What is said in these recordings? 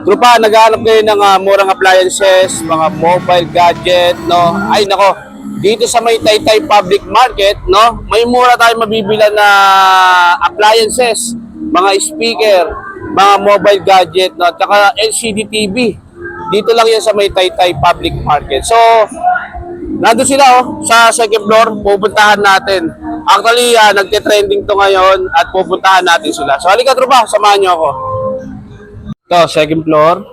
Trupa, naghahanap kayo ng ah, murang appliances, mga mobile gadget, no? Ay, nako, dito sa may Taytay Public Market, no? May mura tayong mabibila na appliances, mga speaker, mga mobile gadget, no? At saka LCD TV. Dito lang yan sa may Taytay Public Market. So, nandun sila, oh, sa second floor, pupuntahan natin. Actually, ah, nagte-trending to ngayon at pupuntahan natin sila. So, halika, trupa, samahan niyo ako. Ito, second floor.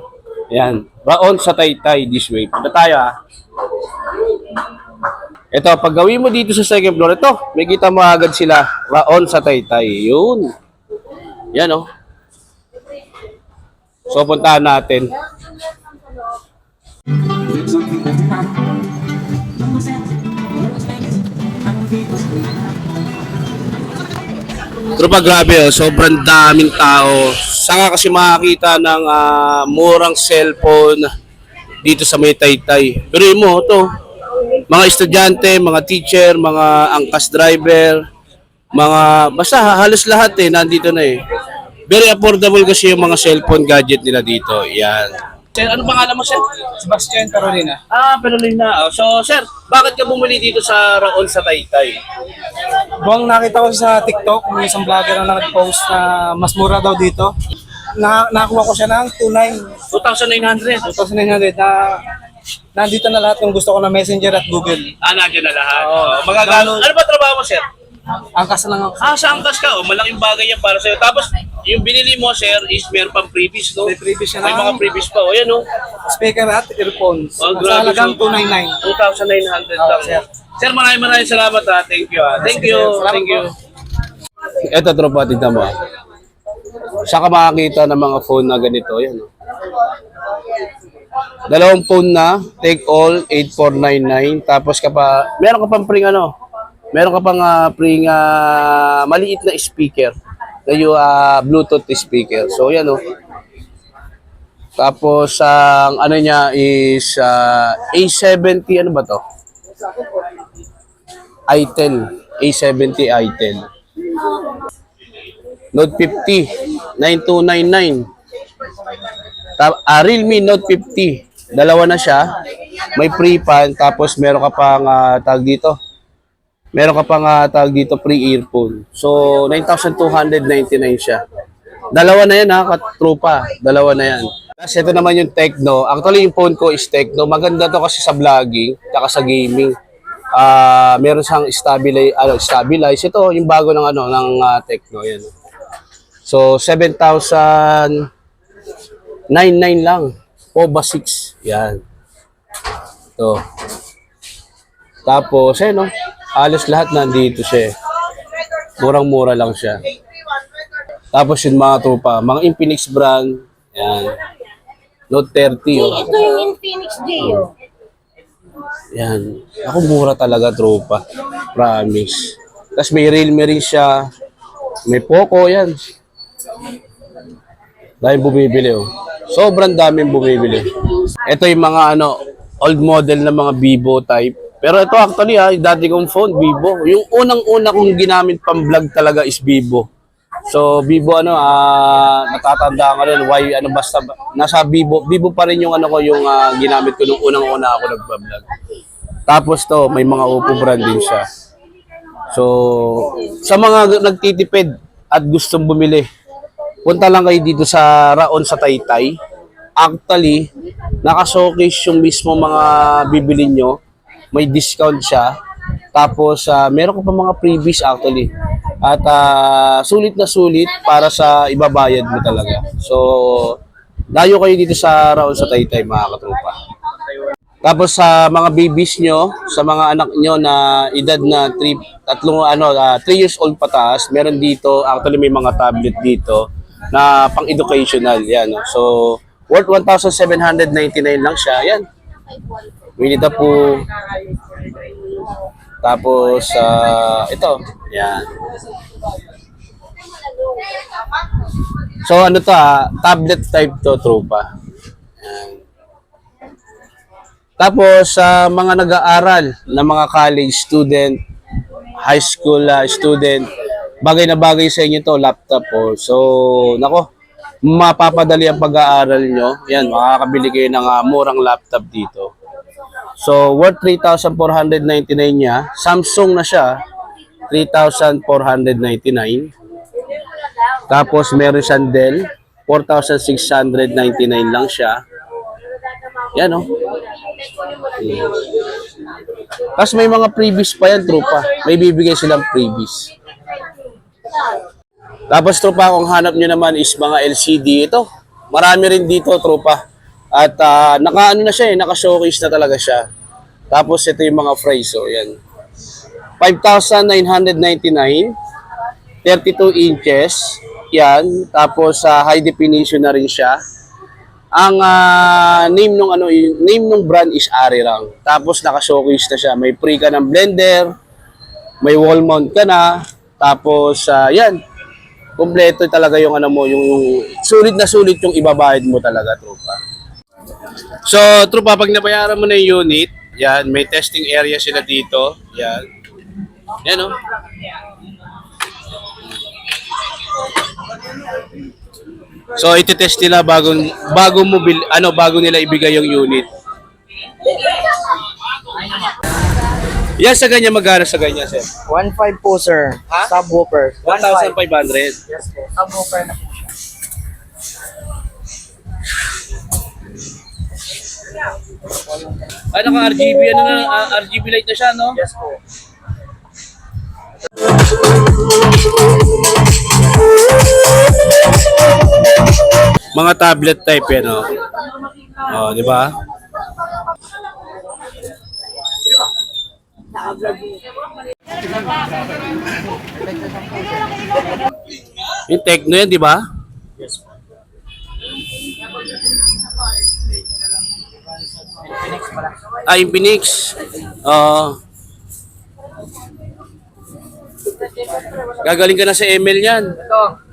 Yan. Raon sa Taytay this way. Punta tayo ah. Ito, pag gawin mo dito sa second floor, ito, may kita mo agad sila. Raon sa Taytay. Yun. Yan oh. So, puntahan natin. Pero pag grabe, oh, sobrang daming tao. Saan ka kasi makakita ng ah, murang cellphone dito sa may Taytay. Pero yun mo, to mga estudyante, mga teacher, mga angkas driver, mga, basta halos lahat eh, nandito na eh. Very affordable kasi yung mga cellphone gadget nila dito. Yan. Sir, ano pangalan mo, sir? Sebastian Carolina. Ah, Perolina. Oh, So, sir, bakit ka bumili dito sa Raon sa Taytay? Buwang nakita ko sa TikTok, may isang vlogger na nag-post na mas mura daw dito. Na nakakuha ko siya ng 29 2,900. 2,900 na nandito na lahat ng gusto ko na Messenger at Google. Ah, nandiyan na lahat. Oo. Oh, magagano. Ano ba trabaho mo, sir? Angkas lang ako. Ah, sa angkas ka. Oh, malaking bagay yan para sa'yo. Tapos, yung binili mo, sir, is meron pang previous, no? May previous siya May mga previous pa. O, yan, no? speaker at earphones. Oh, Sa grabe. halagang So, 299. 2,900 Oo, lang. sir. Sir, maraming maraming salamat, ha. Thank you, ha. Thank Sige, you. sir. Salamat Thank you. po. Ito, tropa, tignan mo. ah. Saan ka makakita ng mga phone na ganito? Yan, oh. Dalawang phone na, take all, 8499. Tapos ka pa, meron ka pang pring ano, meron ka pang ah, pring ah, maliit na speaker. Na yung ah, Bluetooth speaker. So yan oh. Tapos ang ano niya is ah, A70, ano ba to? itel. A70 itel. Note 50, 9299. Ta- ah, Realme Note 50. Dalawa na siya. May pre-pan, tapos meron ka pang ah, tag dito. Meron ka pang ah, tag dito pre-earphone. So, 9,299 siya. Dalawa na yan ha, katrupa. Dalawa na yan. Tapos ito naman yung Tecno. Actually, yung phone ko is Tecno. Maganda to kasi sa vlogging, tsaka sa gaming. Ah, meron siyang stabilize, ano, stabilize. Ito, yung bago ng ano, ng ah, Tecno. Yan. So, 7,099 lang. POBA 6. Yan. Ito. Tapos, eh, no? Halos lahat nandito siya. eh. Murang-mura lang siya. Tapos yung mga tropa, mga Infinix brand. Yan. Note 30, oh. Ito yung Infinix Geo. Yan. Ako mura talaga, tropa. Promise. Tapos may Realme rin siya. May Poco, yan. Dahil bumibili, oh. Sobrang daming bumibili. Ito yung mga ano, old model na mga Vivo type. Pero ito actually ha, yung dati kong phone, Vivo. Yung unang-una kong ginamit pang vlog talaga is Vivo. So, Vivo ano, ah natatanda ko rin, why, ano basta, nasa Vivo, Vivo pa rin yung ano ko, yung ah, ginamit ko nung unang-una ako nagpa-vlog. Tapos to, may mga Oppo brand din siya. So, sa mga nagtitipid at gustong bumili, punta lang kayo dito sa Raon sa Taytay. Actually, naka-showcase yung mismo mga bibili nyo. May discount siya. Tapos, ah, meron ko pa mga freebies actually. At ah, sulit na sulit para sa ibabayad mo talaga. So, dayo kayo dito sa Raon sa Taytay mga katropa. Tapos sa mga babies nyo, sa mga anak nyo na edad na 3, tatlong ano, 3 years old pataas, meron dito, actually may mga tablet dito na pang-educational, yan. So, worth 1,799 lang siya, yan. Winnie the Pooh. Tapos, ah, ito, yan. So, ano to ah, tablet type to, tropa. Yan. Tapos sa mga nag-aaral na mga college student, high school ah, student, bagay na bagay sa inyo to, laptop po. So, nako, mapapadali ang pag-aaral nyo, yan, makakabili kayo ng ah, murang laptop dito. So, worth 3,499 niya. Samsung na siya, 3,499. Tapos, meron siyang Dell, 4,699 lang siya. Yan, oh. Tapos may mga freebies pa yan, tropa. May bibigay silang freebies. Tapos tropa, kung hanap nyo naman is mga LCD ito. Marami rin dito, tropa. At ah, naka-ano na siya eh, naka-showcase na talaga siya. Tapos ito yung mga price, so yan. 5,999, 32 inches, yan. Tapos sa high definition na rin siya. Ang ah, name nung ano, name nung brand is Arirang. Tapos naka-showcase na siya. May free ka ng blender, may wall mount ka na. Tapos ah, yan, kompleto talaga yung ano mo, yung, yung sulit na sulit yung ibabayad mo talaga, tropa. So, tropa, pag nabayaran mo na yung unit, yan, may testing area sila dito. Yan. Yan, oh. So, iti-test nila bago, bago mo bil, ano, bago nila ibigay yung unit. Yan sa ganyan, magkano sa ganyan, sir? 1.5 po, sir. Ha? Subwoofer. 1,500. Yes po. Subwoofer na po siya. Ah, naka-RGB, ano na, ah, RGB light na siya, no? Yes po. Mga tablet type yan, no? Oh, di ba? Yung Tecno yan, di ba? Yung Phoenix. Oo. Gagaling ka na sa ML yan. Ito.